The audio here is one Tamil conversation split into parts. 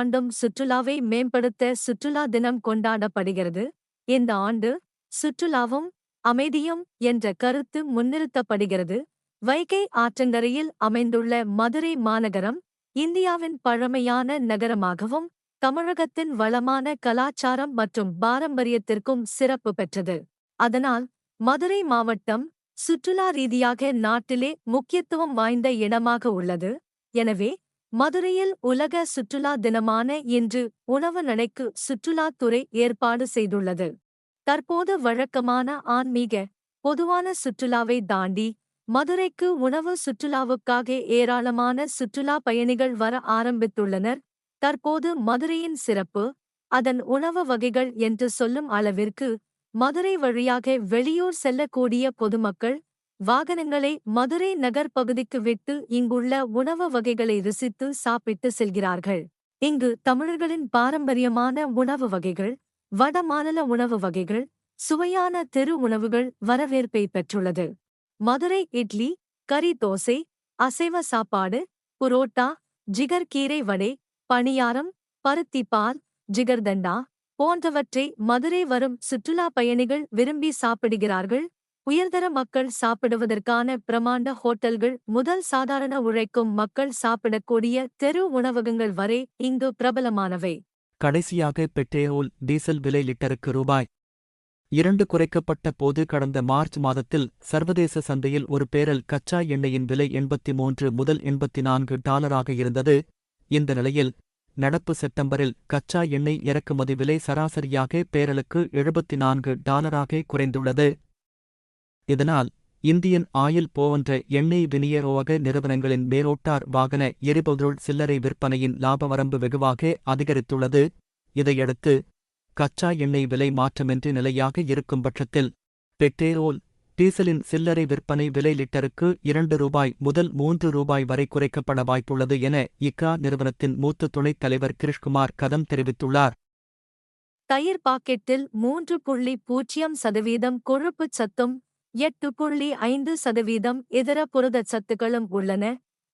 ஆண்டும் சுற்றுலாவை மேம்படுத்த சுற்றுலா தினம் கொண்டாடப்படுகிறது. இந்த ஆண்டு சுற்றுலாவும் அமைதியும் என்ற கருத்து முன்னிறுத்தப்படுகிறது. வைகை ஆற்றங்கரையில் அமைந்துள்ள மதுரை மாநகரம் இந்தியாவின் பழமையான நகரமாகவும் தமிழகத்தின் வளமான கலாச்சாரம் மற்றும் பாரம்பரியத்திற்கும் சிறப்பு பெற்றது. அதனால் மதுரை மாவட்டம் சுற்றுலா ரீதியாக நாட்டிலே முக்கியத்துவம் வாய்ந்த இடமாக உள்ளது. எனவே மதுரையில் உலக சுற்றுலா தினமான இன்று உணவு நடைக்கு சுற்றுலாத்துறை ஏற்பாடு செய்துள்ளது. தற்போது வழக்கமான ஆன்மீக பொதுவான சுற்றுலாவை தாண்டி மதுரைக்கு உணவு சுற்றுலாவுக்காக ஏராளமான சுற்றுலா பயணிகள் வர ஆரம்பித்துள்ளனர். தற்போது மதுரையின் சிறப்பு அதன் உணவு வகைகள் என்று சொல்லும் அளவிற்கு மதுரை வழியாக வெளியூர் செல்லக்கூடிய பொதுமக்கள் வாகனங்களை மதுரை நகர் பகுதிக்கு விட்டு இங்குள்ள உணவு வகைகளை ருசித்து சாப்பிட்டு செல்கிறார்கள். இங்கு தமிழர்களின் பாரம்பரியமான உணவு வகைகள் வட மாநில உணவு வகைகள் சுவையான தெரு உணவுகள் வரவேற்பை பெற்றுள்ளது. மதுரை இட்லி கறி தோசை அசைவ சாப்பாடு புரோட்டா ஜிகர் கீரை வடை பணியாரம் பருத்தி பால் ஜிகர்தண்டா போன்றவற்றை மதுரை வரும் சுற்றுலா பயணிகள் விரும்பி சாப்பிடுகிறார்கள். உயர்தர மக்கள் சாப்பிடுவதற்கான பிரமாண்ட ஹோட்டல்கள் முதல் சாதாரண உழைக்கும் மக்கள் சாப்பிடக்கூடிய தெரு உணவகங்கள் வரை இங்கு பிரபலமானவை. கடைசியாக பெட்ரோல் டீசல் விலை லிட்டருக்கு ரூபாய் இரண்டு குறைக்கப்பட்ட போது கடந்த மார்ச் மாதத்தில் சர்வதேச சந்தையில் ஒரு பேரல் கச்சா எண்ணெயின் விலை எண்பத்தி மூன்று முதல் எண்பத்தி நான்கு டாலராக இருந்தது. இந்த நிலையில் நடப்பு செப்டம்பரில் கச்சா எண்ணெய் இறக்குமதி விலை சராசரியாக பேரலுக்கு எழுபத்தி நான்கு டாலராக குறைந்துள்ளது. இதனால் இந்தியன் ஆயில் போன்ற எண்ணெய் விநியோக நிறுவனங்களின் மேலோட்டார் வாகன எரிபொருள் சில்லறை விற்பனையின் லாப வரம்பு வெகுவாக அதிகரித்துள்ளது. இதையடுத்து கச்சா எண்ணெய் விலை மாற்றமின்றி நிலையாக இருக்கும் பட்சத்தில் பெட்ரோல் டீசலின் சில்லறை விற்பனை விலை லிட்டருக்கு இரண்டு ரூபாய் முதல் மூன்று ரூபாய் வரை குறைக்கப்பட வாய்ப்புள்ளது என இக்கா நிறுவனத்தின் மூத்த துணைத் தலைவர் கிருஷ்குமார் கதம் தெரிவித்துள்ளார். தயிர் பாக்கெட்டில் மூன்று புள்ளி பூஜ்ஜியம் சதவீதம் கொழுப்பு சத்தும் எட்டு புள்ளி ஐந்து சதவீதம் இதர புரதச் சத்துக்களும் உள்ளன.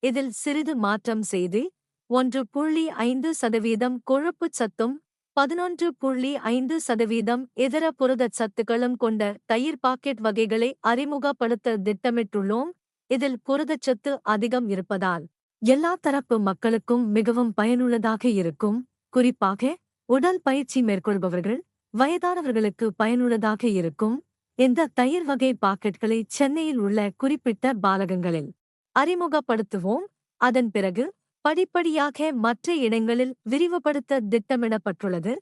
இதில் சிறிது மாற்றம் செய்து ஒன்று புள்ளி ஐந்து சதவீதம் கொழுப்புச் சத்தும் பதினொன்று புள்ளி ஐந்து சதவீதம் இதர புரதச் சத்துக்களும் கொண்ட தயிர் பாக்கெட் வகைகளை அறிமுகப்படுத்த திட்டமிட்டுள்ளோம். இதில் புரதச்சத்து அதிகம் இருப்பதால் எல்லா தரப்பு மக்களுக்கும் மிகவும் பயனுள்ளதாக இருக்கும். குறிப்பாக உடல் பயிற்சி மேற்கொள்பவர்கள் வயதானவர்களுக்கு பயனுள்ளதாக இருக்கும். இந்த தயிர் வகை பாக்கெட்களை சென்னையில் உள்ள குறிப்பிட்ட பாலகங்களில் அறிமுகப்படுத்துவோம். அதன் பிறகு படிப்படியாக மற்ற இடங்களில் விரிவுபடுத்த திட்டமிடப்பட்டுள்ளது.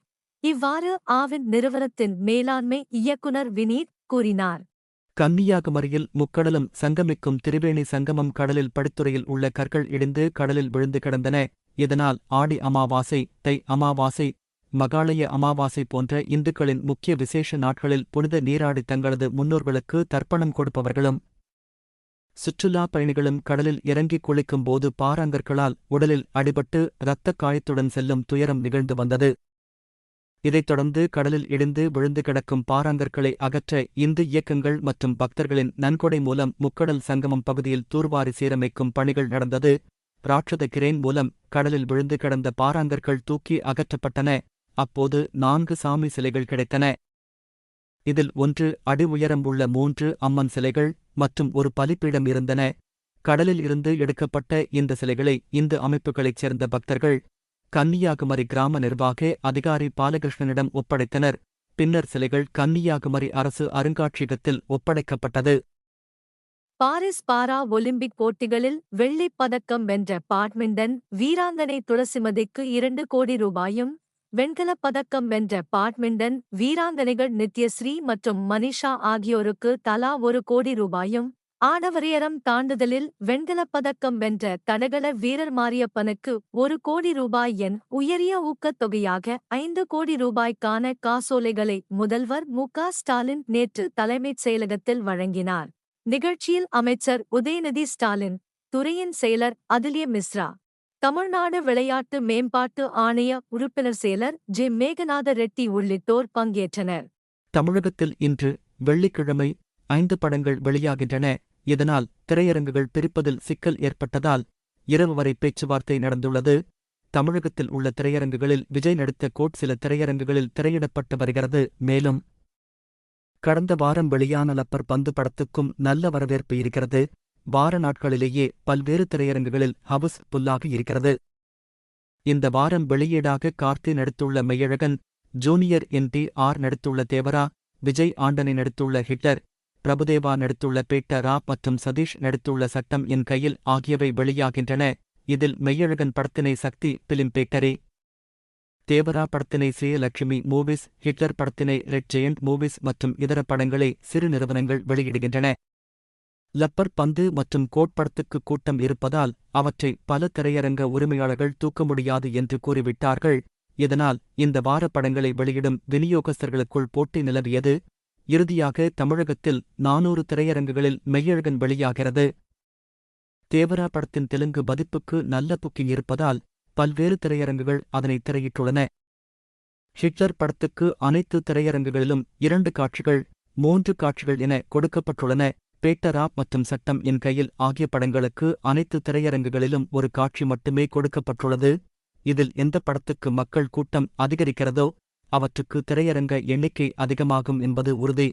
இவ்வாறு ஆவின் நிறுவனத்தின் மேலாண்மை இயக்குனர் வினீத் கூறினார். கன்னியாகுமரியில் முக்கடலும் சங்கமிக்கும் திரிவேணி சங்கமம் கடலில் படித்துறையில் உள்ள கற்கள் இடிந்து கடலில் விழுந்து கிடந்தன. இதனால் ஆடி அமாவாசை தை அமாவாசை மகாலய அமாவாசை போன்ற இந்துக்களின் முக்கிய விசேஷ நாட்களில் புனித நீராடி தங்களது முன்னோர்களுக்கு தர்ப்பணம் கொடுப்பவர்களும் சுற்றுலா பயணிகளும் கடலில் இறங்கிக் குளிக்கும் போது பாறாங்கற்களால் உடலில் அடிபட்டு இரத்தக் காயத்துடன் செல்லும் துயரம் நிகழ்ந்து வந்தது. இதைத் தொடர்ந்து கடலில் இடிந்து விழுந்து கிடக்கும் பாறாங்கற்களை அகற்ற இந்து இயக்கங்கள் மற்றும் பக்தர்களின் நன்கொடை மூலம் முக்கடல் சங்கமம் பகுதியில் தூர்வாரி சீரமைக்கும் பணிகள் நடந்தது. ராட்சத கிரேன் மூலம் கடலில் விழுந்து கிடந்த பாறாங்கற்கள் தூக்கி அகற்றப்பட்டன. அப்போது நான்கு சாமி சிலைகள் கிடைத்தன. இதில் ஒன்று அடி உயரம் உள்ள மூன்று அம்மன் சிலைகள் மற்றும் ஒரு பலிப்பீடம் இருந்தன. கடலில் இருந்து எடுக்கப்பட்ட இந்த சிலைகளை இந்து அமைப்புகளைச் சேர்ந்த பக்தர்கள் கன்னியாகுமரி கிராம நிர்வாக அதிகாரி பாலகிருஷ்ணனிடம் ஒப்படைத்தனர். பின்னர் சிலைகள் கன்னியாகுமரி அரசு அருங்காட்சியகத்தில் ஒப்படைக்கப்பட்டது. பாரிஸ் பாரா ஒலிம்பிக் போட்டிகளில் வெள்ளிப் பதக்கம் வென்ற பாட்மிண்டன் வீராங்கனை துளசிமதிக்கு இரண்டு கோடி ரூபாயும் வெண்கலப் பதக்கம் வென்ற பாட்மிண்டன் வீராங்கனைகள் நித்யஸ்ரீ மற்றும் மனிஷா ஆகியோருக்கு தலா ஒரு கோடி ரூபாயும் ஆடவரையரம் தாண்டுதலில் வெண்கலப் பதக்கம் வென்ற தடகள வீரர் மாரியப்பனுக்கு ஒரு கோடி ரூபாய் என் உயரிய ஊக்கத்தொகையாக ஐந்து கோடி ரூபாய்க்கான காசோலைகளை முதல்வர் மு. ஸ்டாலின் நேற்று தலைமைச் செயலகத்தில் வழங்கினார். நிகழ்ச்சியில் அமைச்சர் உதயநிதி ஸ்டாலின் துறையின் செயலர் அதிலிய மிஸ்ரா தமிழ்நாடு விளையாட்டு மேம்பாட்டு ஆணைய உறுப்பினர் செயலர் ஜே. மேகநாத ரெட்டி உள்ளிட்டோர் பங்கேற்றனர். தமிழகத்தில் இன்று வெள்ளிக்கிழமை ஐந்து படங்கள் வெளியாகின்றன. இதனால் திரையரங்குகள் பிரிப்பதில் சிக்கல் ஏற்பட்டதால் இரவு வரை பேச்சுவார்த்தை நடந்துள்ளது. தமிழகத்தில் உள்ள திரையரங்குகளில் விஜய் நடித்த கோட் சில திரையரங்குகளில் திரையிடப்பட்டு வருகிறது. மேலும் கடந்த வாரம் வெளியான லப்பர் பந்து படத்துக்கும் நல்ல வரவேற்பு இருக்கிறது. வார நாட்களிலேயே பல்வேறு திரையரங்குகளில் ஹவுஸ் புல்லாக இருக்கிறது. இந்த வாரம் வெளியீடாக கார்த்தி நடித்துள்ள Meiyazhagan junior N T R நடித்துள்ள தேவரா விஜய் ஆண்டனி நடித்துள்ள ஹிட்லர் பிரபுதேவா நடித்துள்ள பேட்டரா மற்றும் சதீஷ் நடித்துள்ள சட்டம் என் கையில் ஆகியவை வெளியாகின்றன. இதில் மெய்யழகன் படத்தினை சக்தி பிலிம் பேக்கரே. தேவரா படத்தினை சேலட்சுமி மூவிஸ் ஹிட்லர் படத்தினை ரெட் ஜெயண்ட் மூவிஸ் மற்றும் இதர படங்களை சிறு நிறுவனங்கள் வெளியிடுகின்றன. லப்பர் பந்து மற்றும் கோட்படத்துக்கு கூட்டம் இருப்பதால் அவற்றை பல திரையரங்க உரிமையாளர்கள் தூக்க முடியாது என்று கூறிவிட்டார்கள். இதனால் இந்த வார படங்களை வெளியிடும் விநியோகஸ்தர்களுக்குள் போட்டி நிலவியது. இறுதியாக தமிழகத்தில் நானூறு திரையரங்குகளில் மெய்யழகன் வெளியாகிறது. தேவரா படத்தின் தெலுங்கு பதிப்புக்கு நல்ல புக்கிங் இருப்பதால் பல்வேறு திரையரங்குகள் அதனை திரையிட்டுள்ளன. ஹிட்லர் படத்துக்கு அனைத்து திரையரங்குகளிலும் இரண்டு காட்சிகள் மூன்று காட்சிகள் என கொடுக்கப்பட்டுள்ளன. பேட்டரா மற்றும் சட்டம் என் கையில் ஆகிய படங்களுக்கு அனைத்து திரையரங்குகளிலும் ஒரு காட்சி மட்டுமே கொடுக்கப்பட்டுள்ளது. இதில் எந்த படத்துக்கு மக்கள் கூட்டம் அதிகரிக்கிறதோ அவற்றுக்கு திரையரங்க எண்ணிக்கை அதிகமாகும் என்பது உறுதி.